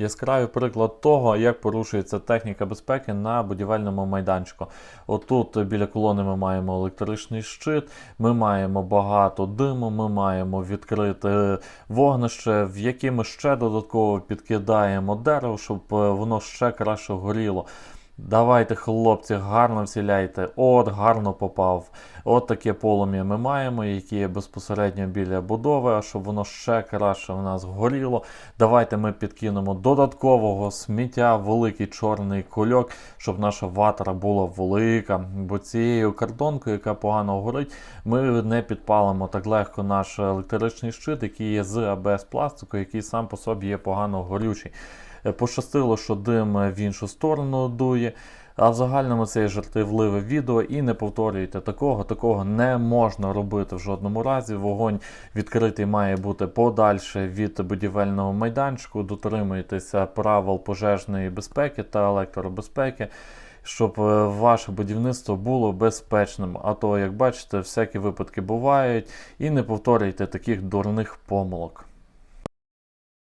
яскравий приклад того, як порушується техніка безпеки на будівельному майданчику. Отут біля колони ми маємо електричний щит, ми маємо багато диму, ми маємо відкрите вогнище, в яке ми ще додатково підкидаємо дерево, щоб е, воно ще краще горіло. Давайте, хлопці, гарно вціляйте. От, гарно попав. От таке полум'я ми маємо, яке є безпосередньо біля будови, а щоб воно ще краще в нас горіло. Давайте ми підкинемо додаткового сміття, великий чорний кульок, щоб наша ватра була велика. Бо цією картонкою, яка погано горить, ми не підпалимо так легко наш електричний щит, який є з АБС пластику, який сам по собі є погано горючий. Е, Пощастило, що дим в іншу сторону дує. А в загальному це є жартівливе відео і не повторюйте такого. Такого не можна робити в жодному разі. Вогонь відкритий має бути подальше від будівельного майданчику. Дотримуйтеся правил пожежної безпеки та електробезпеки, щоб е, ваше будівництво було безпечним. А то, як бачите, всякі випадки бувають, і не повторюйте таких дурних помилок.